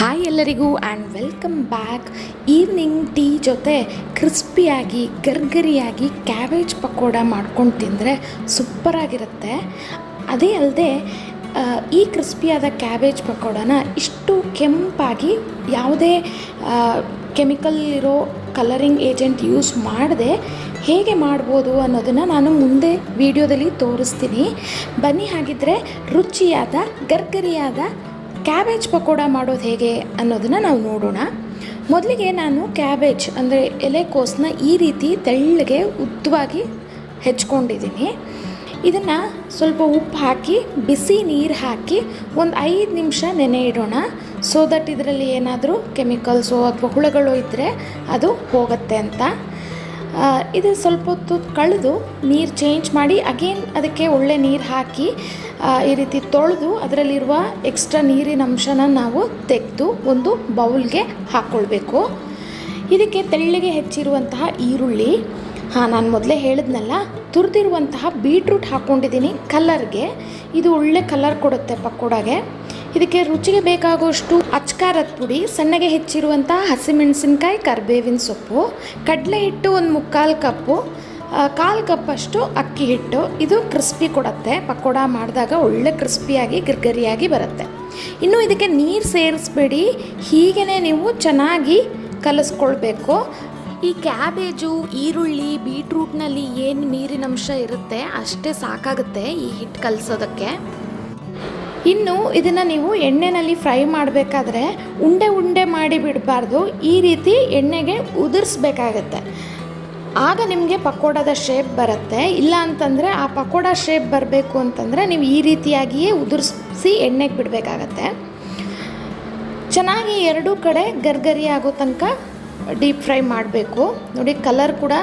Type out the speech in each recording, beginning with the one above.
Hi ಎಲ್ಲರಿಗೂ and welcome back evening tea ಜೊತೆ ಕ್ರಿಸ್ಪಿಯಾಗಿ ಗರ್ಗರಿಯಾಗಿ ಕ್ಯಾಬೇಜ್ ಪಕೋಡ ಮಾಡ್ಕೊಂಡು ತಿಂದರೆ ಸೂಪರಾಗಿರುತ್ತೆ. ಅದೇ ಅಲ್ಲದೆ ಈ ಕ್ರಿಸ್ಪಿಯಾದ ಕ್ಯಾಬೇಜ್ ಪಕೋಡನ ಇಷ್ಟು ಕೆಂಪಾಗಿ ಯಾವುದೇ ಕೆಮಿಕಲ್ ಇರೋ ಕಲರಿಂಗ್ ಏಜೆಂಟ್ ಯೂಸ್ ಮಾಡದೆ ಹೇಗೆ ಮಾಡ್ಬೋದು ಅನ್ನೋದನ್ನು ನಾನು ಮುಂದೆ ವಿಡಿಯೋದಲ್ಲಿ ತೋರಿಸ್ತೀನಿ. ಬನ್ನಿ ಹಾಗಿದ್ರೆ ರುಚಿಯಾದ, ಗರ್ಗರಿಯಾದ ಕ್ಯಾಬೇಜ್ ಪಕೋಡ ಮಾಡೋದು ಹೇಗೆ ಅನ್ನೋದನ್ನು ನಾವು ನೋಡೋಣ. ಮೊದಲಿಗೆ ನಾನು ಕ್ಯಾಬೇಜ್ ಅಂದರೆ ಎಲೆಕೋಸನ್ನ ಈ ರೀತಿ ತೆಳ್ಳಗೆ ಉದ್ದವಾಗಿ ಹೆಚ್ಕೊಂಡಿದ್ದೀನಿ. ಇದನ್ನು ಸ್ವಲ್ಪ ಉಪ್ಪು ಹಾಕಿ, ಬಿಸಿ ನೀರು ಹಾಕಿ ಒಂದು ಐದು ನಿಮಿಷ ನೆನೆ ಇಡೋಣ. ಸೊ ದಟ್ ಇದರಲ್ಲಿ ಏನಾದರೂ ಕೆಮಿಕಲ್ಸು ಅಥವಾ ಹುಳಗಳು ಇದ್ದರೆ ಅದು ಹೋಗುತ್ತೆ ಅಂತ. ಇದು ಸ್ವಲ್ಪ ಹೊತ್ತು ಕಳೆದು ನೀರು ಚೇಂಜ್ ಮಾಡಿ ಅಗೇನ್ ಅದಕ್ಕೆ ಒಳ್ಳೆ ನೀರು ಹಾಕಿ ಈ ರೀತಿ ತೊಳೆದು ಅದರಲ್ಲಿರುವ ಎಕ್ಸ್ಟ್ರಾ ನೀರಿನ ಅಂಶನ ನಾವು ತೆಗೆದು ಒಂದು ಬೌಲ್ಗೆ ಹಾಕ್ಕೊಳ್ಬೇಕು ಇದಕ್ಕೆ ತೆಳ್ಳಗೆ ಹೆಚ್ಚಿರುವಂತಹ ಈರುಳ್ಳಿ, ಹಾಂ, ನಾನು ಮೊದಲೇ ಹೇಳಿದ್ನಲ್ಲ, ತುರಿದಿರುವಂತಹ ಬೀಟ್ರೂಟ್ ಹಾಕ್ಕೊಂಡಿದ್ದೀನಿ ಕಲರ್ಗೆ ಇದು ಒಳ್ಳೆ ಕಲರ್ ಕೊಡುತ್ತೆ ಪಕೋಡಾಗೆ. ಇದಕ್ಕೆ ರುಚಿಗೆ ಬೇಕಾಗುವಷ್ಟು ಅಚ್ಕಾರದ ಪುಡಿ, ಸಣ್ಣಗೆ ಹೆಚ್ಚಿರುವಂಥ ಹಸಿಮೆಣಸಿನ್ಕಾಯಿ, ಕರಿಬೇವಿನ ಸೊಪ್ಪು, ಕಡಲೆ ಹಿಟ್ಟು ಒಂದು ಮುಕ್ಕಾಲು ಕಪ್ಪು ಕಾಲು ಕಪ್ಪಷ್ಟು ಅಕ್ಕಿ ಹಿಟ್ಟು. ಇದು ಕ್ರಿಸ್ಪಿ ಕೊಡುತ್ತೆ. ಪಕೋಡ ಮಾಡಿದಾಗ ಒಳ್ಳೆ ಕ್ರಿಸ್ಪಿಯಾಗಿ, ಗಿರ್ಗರಿಯಾಗಿ ಬರುತ್ತೆ. ಇನ್ನು ಇದಕ್ಕೆ ನೀರು ಸೇರಿಸ್ಬೇಡಿ. ಹೀಗೇ ನೀವು ಚೆನ್ನಾಗಿ ಕಲಿಸ್ಕೊಳ್ಬೇಕು. ಈ ಕ್ಯಾಬೇಜು, ಈರುಳ್ಳಿ, ಬೀಟ್ರೂಟ್ನಲ್ಲಿ ಏನು ನೀರಿನಂಶ ಇರುತ್ತೆ ಅಷ್ಟೇ ಸಾಕಾಗುತ್ತೆ ಈ ಹಿಟ್ಟು ಕಲಿಸೋದಕ್ಕೆ. ಇನ್ನು ಇದನ್ನು ನೀವು ಎಣ್ಣೆಯಲ್ಲಿ ಫ್ರೈ ಮಾಡಬೇಕಾದ್ರೆ ಉಂಡೆ ಉಂಡೆ ಮಾಡಿ ಬಿಡಬಾರ್ದು. ಈ ರೀತಿ ಎಣ್ಣೆಗೆ ಉದುರಿಸ್ಬೇಕಾಗತ್ತೆ. ಆಗ ನಿಮಗೆ ಪಕೋಡದ ಶೇಪ್ ಬರುತ್ತೆ. ಇಲ್ಲ ಅಂತಂದರೆ ಆ ಪಕೋಡ ಶೇಪ್ ಬರಬೇಕು ಅಂತಂದರೆ ನೀವು ಈ ರೀತಿಯಾಗಿಯೇ ಉದುರಿಸಿ ಎಣ್ಣೆಗೆ ಬಿಡಬೇಕಾಗತ್ತೆ. ಚೆನ್ನಾಗಿ ಎರಡೂ ಕಡೆ ಗರ್ಗರಿ ಆಗೋ ತನಕ ಡೀಪ್ ಫ್ರೈ ಮಾಡಬೇಕು. ನೋಡಿ ಕಲರ್ ಕೂಡ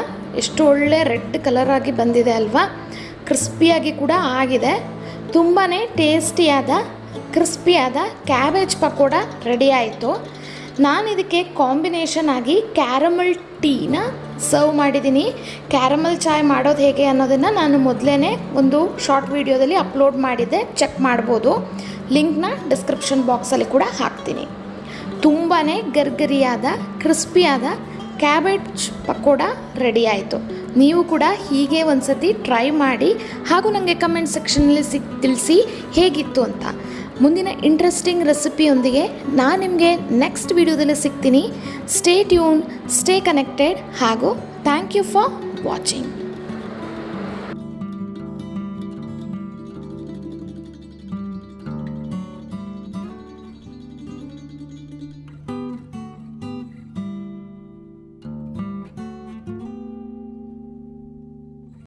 ಎಷ್ಟು ಒಳ್ಳೆ ರೆಡ್ ಕಲರಾಗಿ ಬಂದಿದೆ ಅಲ್ವಾ? ಕ್ರಿಸ್ಪಿಯಾಗಿ ಕೂಡ ಆಗಿದೆ. ತುಂಬಾ ಟೇಸ್ಟಿಯಾದ, ಕ್ರಿಸ್ಪಿಯಾದ ಕ್ಯಾಬೇಜ್ ಪಕೋಡ ರೆಡಿ ಆಯಿತು. ನಾನು ಇದಕ್ಕೆ ಕಾಂಬಿನೇಷನ್ ಆಗಿ ಕ್ಯಾರಮಲ್ ಟೀನ ಸರ್ವ್ ಮಾಡಿದ್ದೀನಿ. ಕ್ಯಾರಮಲ್ ಚಾಯ್ ಮಾಡೋದು ಹೇಗೆ ಅನ್ನೋದನ್ನು ನಾನು ಮೊದಲೇ ಒಂದು ಶಾರ್ಟ್ ವಿಡಿಯೋದಲ್ಲಿ ಅಪ್ಲೋಡ್ ಮಾಡಿದ್ದೆ. ಚೆಕ್ ಮಾಡ್ಬೋದು. ಲಿಂಕ್ನ ಡಿಸ್ಕ್ರಿಪ್ಷನ್ ಬಾಕ್ಸಲ್ಲಿ ಕೂಡ ಹಾಕ್ತೀನಿ. ತುಂಬಾ ಗರ್ಗರಿಯಾದ, ಕ್ರಿಸ್ಪಿಯಾದ ಕ್ಯಾಬೇಜ್ ಪಕೋಡ ರೆಡಿ ಆಯಿತು. ನೀವು ಕೂಡ ಹೀಗೆ ಒಂದು ಸತಿ ಟ್ರೈ ಮಾಡಿ ಹಾಗೂ ನನಗೆ ಕಮೆಂಟ್ ಸೆಕ್ಷನಲ್ಲಿ ಸಿಕ್, ತಿಳಿಸಿ ಹೇಗಿತ್ತು ಅಂತ. ಮುಂದಿನ ಇಂಟ್ರೆಸ್ಟಿಂಗ್ ರೆಸಿಪಿಯೊಂದಿಗೆ ನಾನು ನಿಮಗೆ ನೆಕ್ಸ್ಟ್ ವಿಡಿಯೋದಲ್ಲಿ ಸಿಗ್ತೀನಿ. ಸ್ಟೇ ಟ್ಯೂನ್ ಸ್ಟೇ ಕನೆಕ್ಟೆಡ್ ಹಾಗೂ ಥ್ಯಾಂಕ್ ಯು ಫಾರ್ ವಾಚಿಂಗ್